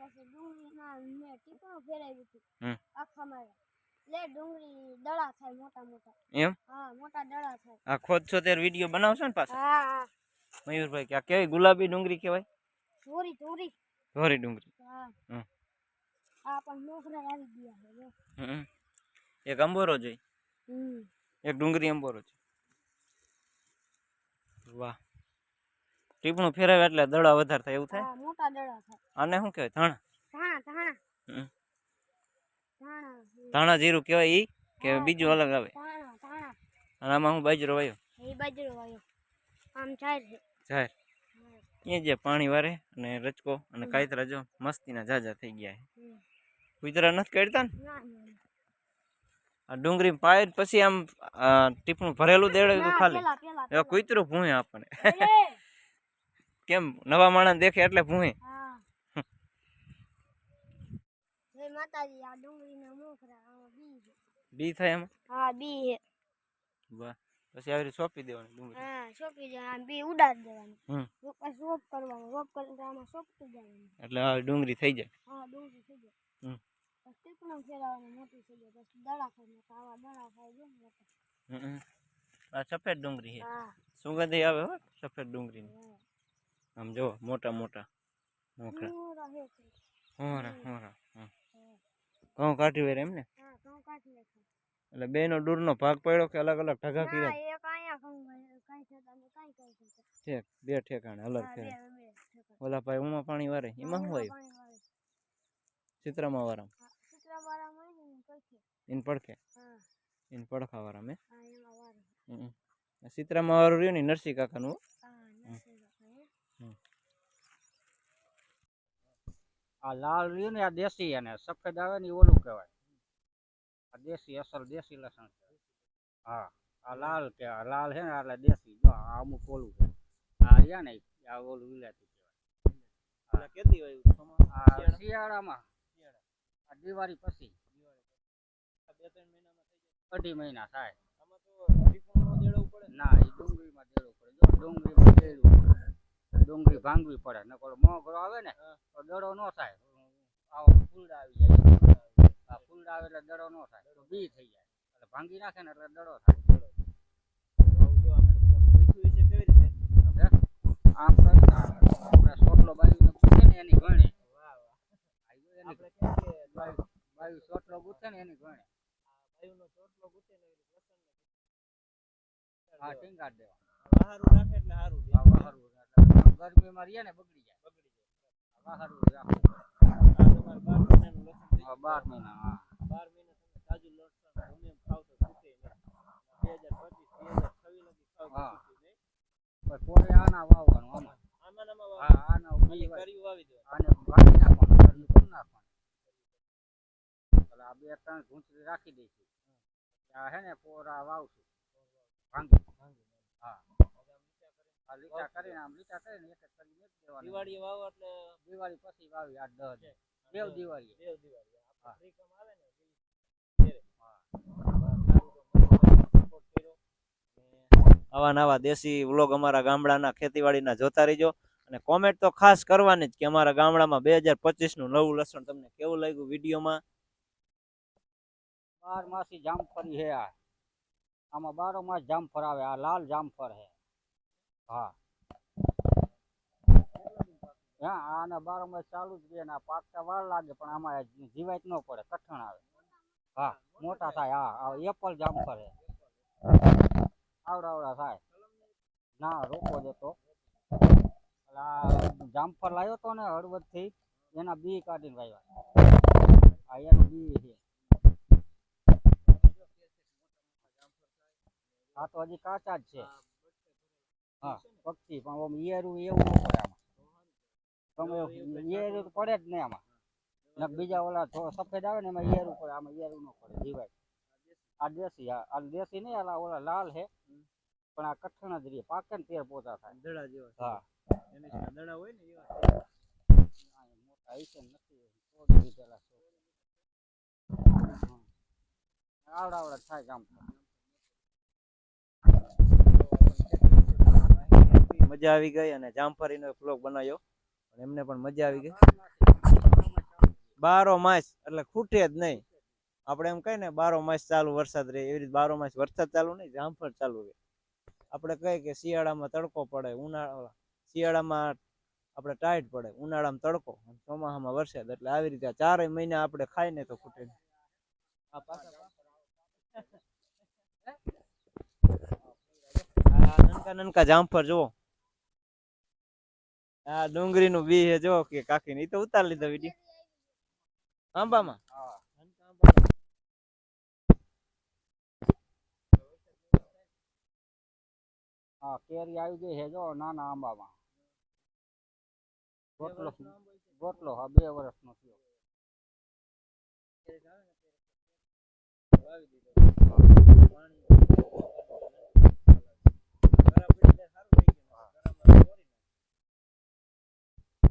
પછી ડુંગળીમાં મેં ટીપણું ફેરવ્યું હતું હમ. આખા મારે એટલે ડુંગળી દડા થાય મોટા મોટા. એમ? હા મોટા દડા થાય. આ ખોદ છો ત્યારે વીડિયો બનાવશો ને પાછા? હા હા. મયુરભાઈ કે આ કેવી ગુલાબી ડુંગળી કહેવાય? ચોરી ચોરી ધોરી ડુંગળી. હા. હમ. આ પણ મોખરા આવી ગયા છે જો. હમ. એક અંબોરો જોઈ. હમ. એક ડુંગળી અંબોરો છે. વાહ. ટીપણું ફેરવે એટલે દડા વધારે થાય એવું થાય? મોટા દડા થાય. અને શું કહેવાય ધાણા? ધાણા ધાણા. ધાણા ધાણા. જીરું કહેવાય ઈ કે બીજું અલગ આવે? અને આમાં હું બાજરો વાયો? એ બાજરો વાયો. આમ જાહેર છે. જાહેર એ જે પાણી વારે અને રચકો અને કાયતરા જો મસ્તીના જાજા થઈ ગયા છે. કુતરા નથી કાઢતા ને? આ ડુંગળી પાય પછી આમ ટીપણું ભરેલું દેડે ખાલી? એવા કુતરું ભૂંય આપણને. કેમ નવા માણસ દેખે એટલે ભૂહે? જય માતાજી આ ડુંગળીના મોખરા બી થાય એમાં? હા બી હે વાહ. પછી આવી સોંપી દેવાની ડુંગળી? હા સોંપી દેવાની બી ઉડાડી દેવાનું. હમ. પછી રોપ કરવાનું રોપ કરીને તો આમાં સોંપતું જવાનું એટલે આ ડુંગળી થઈ જાય? હા ડુંગળી થઈ જાય. હમ. પછી ટીપણું ફેરવવાનું મોટી થઈ જાય પછી દડા ખાય ને આવા દડા ખાય જો હમ. આ સફેદ ડુંગળી છે. હા. સુગંધી આવે હો સફેદ ડુંગળીની. આમ જો મોટા મોટા છે. હોરા હોરા. ઘઉં કાઢી વેરે એમ ને? એટલે બે નો દૂર દૂરનો ભાગ પડ્યો કે અલગ અલગ ઠગા ના કર્યા? ને બે ઠેકાણે અલગ ઠેકાણે. ઓલા ભાઈ ઉમા પાણી વારે એમાં શું આવ્યું. ચિત્રામાં ને છે? ઇન પડખે? ઇન પડખા વારા. મેં. ચિત્રામાં વારું રહ્યું ને નરસિંહ કાકાનું હો. હા નરસિંહ બાપા, હે? આ લાલ રહ્યું ને આ દેશી અને સફેદ આવે ને ઓલું કહેવાય. આ દેશી અસલ દેશી લસણ છે. હા આ લાલ કે લાલ છે ને એટલે દેશી. જો આ અમુક ઓલું છે. આ રહ્યા ને આ ઓલું વિલાતી કહેવાય. કેતી આ શિયાળામાં. આ દિવાળી પછી. અઢી મહિના થાય. ના? એ ડુંગળીમાં દેડવું પડે. જો ડુંગળીમાં દેડવું પડે. ડુંગળી ભાંગવી પડે નકર મોગરો આવે ને તો દડો ન થાય. આવો ફૂલડા આવી જાય. આ ફૂલડા આવે એટલે દડો ન થાય તો બી થઈ જાય. એટલે ભાંગી નાખે ને એટલે દડો થાય. આમ કરીને આપણે સોટલો બાયું પૂછે ને એની ગણે બાયું સોટલો ગૂંથે ને એની ગણે હા ટીંગાડ દેવા વાહરું એટલે ગરમીમાં રહીએ ને બગડી જાય. આ વાહરું રાખવું હા બાર મહિના હા. હા. પણ પોરે આના વાવવાનું આમાં હા આના બી વાય. આને ભાંગી નાખવાનું કર્યું કરી નાખવાનું એટલે આ બે ત્રણ ઘૂંચરી રાખી દઈશું. આ હે ને પોરા વાવશું. ભાંગી હા. આ લીટા કરીને આમ લીટા કરીને એક એક કરી મેક દિવાળી વાવો એટલે દિવાળી પછી વાવી આઠ દસ દી. દિવાળી દેવ દિવાળી હા. કામ આવે ને આવા નવા દેશી વ્લોગ અમારા ગામડાના ખેતીવાડીના જોતા રહીજો. અને કોમેન્ટ તો ખાસ કરવાની જ કે અમારા ગામડામાં બે હજાર પચીસનું નવું લસણ તમને કેવું લાગ્યું વિડીયોમાં? બાર માસી જામફળી હે આ. આમાં બારો માસ જામફળ આવે આ લાલ જામફળ હે. હા. હા આને બારો માસ ચાલુ જ રહે આ પાકતા વાર લાગે પણ આમાં જીવાત ન પડે કઠણ આવે. હા. મોટા થાય હા આ એપલ જામફળ હે આવડા આવડા થાય. ના રોકો જતો જામફળ લાવ્યો તો ને હળવદથી એના બી કાઢીને વાવ્યા. આ એનું બી છે. આ તો હજી કાચા જ છે. હા પક્ષી પણ ઓમ ઈયરું એવું ન પડે આમાં. તમે ઈયરું તો પડે જ નહીં આમાં. બીજા ઓલા સફેદ આવે ને એમાં ઈયરું પડે આમાં ઈયરું ન પડે જીવાય. આ દેશી આ દેશી નહીં આલા ઓલા લાલ છે. પણ આ કઠણ જ રહે પાકે ને તેર પોતા થાય. દડા જેવા હા. દડા હોય ને એવા. મોટા હશે ને નથી. આવડા આવડા થાય કામ મજા આવી ગઈ અને જામફળીનો એક વ્લોગ બનાવ્યો. એમને પણ મજા આવી ગઈ. બારો માસ, એટલે ખૂટે જ નહીં. આપણે એમ કહીએ ને, બારો માસ ચાલુ વરસાદ રહે. એવી રીતે બારો માસ વરસાદ ચાલુ નહીં, જામફળ ચાલુ રહે. આપણે કહીએ કે શિયાળામાં તડકો પડે, ઉનાળા, શિયાળામાં આપણે ટાઈટ પડે, ઉનાળામાં તડકો ચોમાસામાં વરસાદ. એટલે આવી રીતે ચારેય મહિના આપણે ખાઈ ને તો ખૂટે નનકા નનકા જામફળ જુઓ. આ ડુંગળી નું બી હે જો કે કાકી ને તો ઉતાર લીધો વીડિયો આંબામાં? હા હા કેરી આવી ગઈ છે જો નાના આંબામાં. ગોટલો ગોટલો હા બે વર્ષનો થયો.